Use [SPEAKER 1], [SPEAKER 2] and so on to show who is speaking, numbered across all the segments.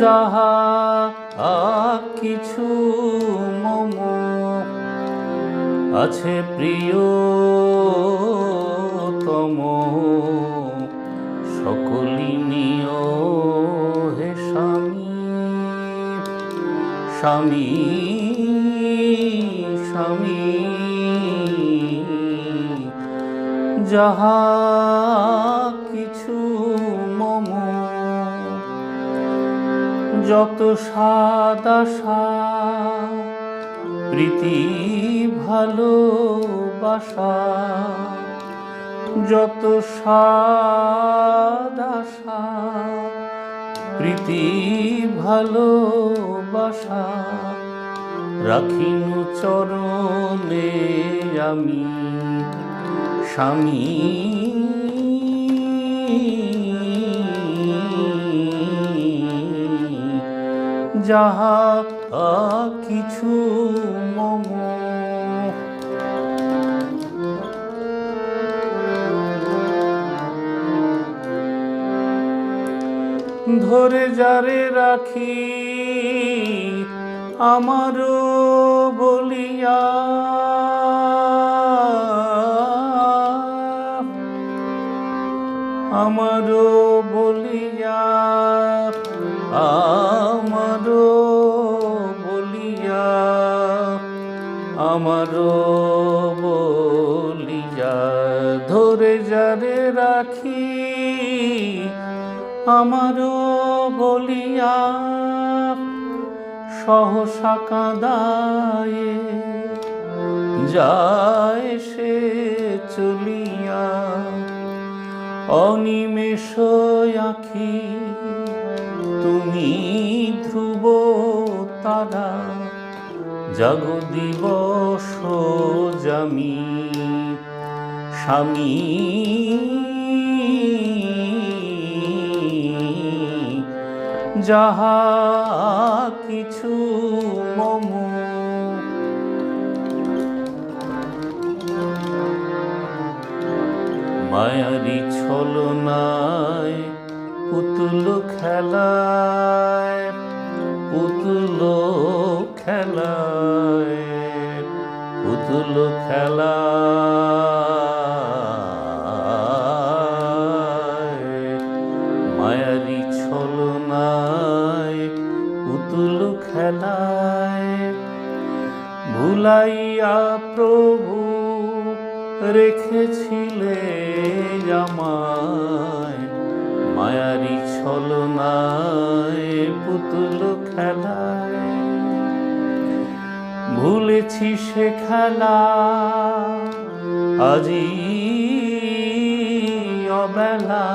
[SPEAKER 1] যাহা কিছু মম আছে প্রিয় তম সকলি নিয় স্বামী স্বামী। যাহা কিছু মম যত সাদা প্রীতি ভালোবাসা যত সাদা প্রীতি ভালোবাসা। রাখিনু চরণে আমি স্বামী। যাহা কিছু মম ধরে যারে রাখি আমারও বলিয়া। আমারও বলিয়া আমারও বলিয়া আমারও বলিয়া ধরে যারে রাখি। আমারও বলিয়া সহসা কাদায়ে। যায় সে চলিয়া অনিমেষ আখি, তুমি ধ্রুব তারা, জাগ দিবস জামি, স্বামী যাহা কিছু মম। মায়ারি ছলনায় পুতুল খেলায় পুতুল খেলায় পুতুল খেলায়। ভুলাইয়া প্রভু রেখেছিলে আমায়। মায়ারি ছলনায়, পুতুল খেলায়। ভুলেছি সে খেলা, আজি অবেলা।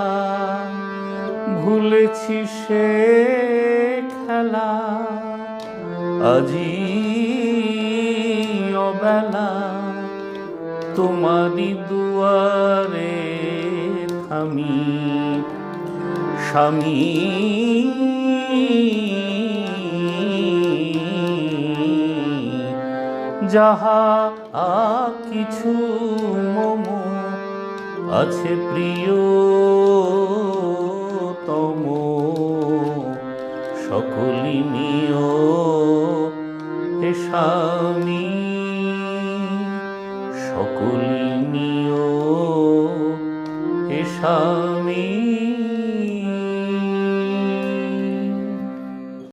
[SPEAKER 1] ভুলেছি সে খেলা, আজি অবেলা তোমারি দুয়ারে থামি স্বামী। যাহা আ কিছু মম আছে প্রিয় তম সকলি নিয় স্বামী। সকল নিয় এ স্বামী।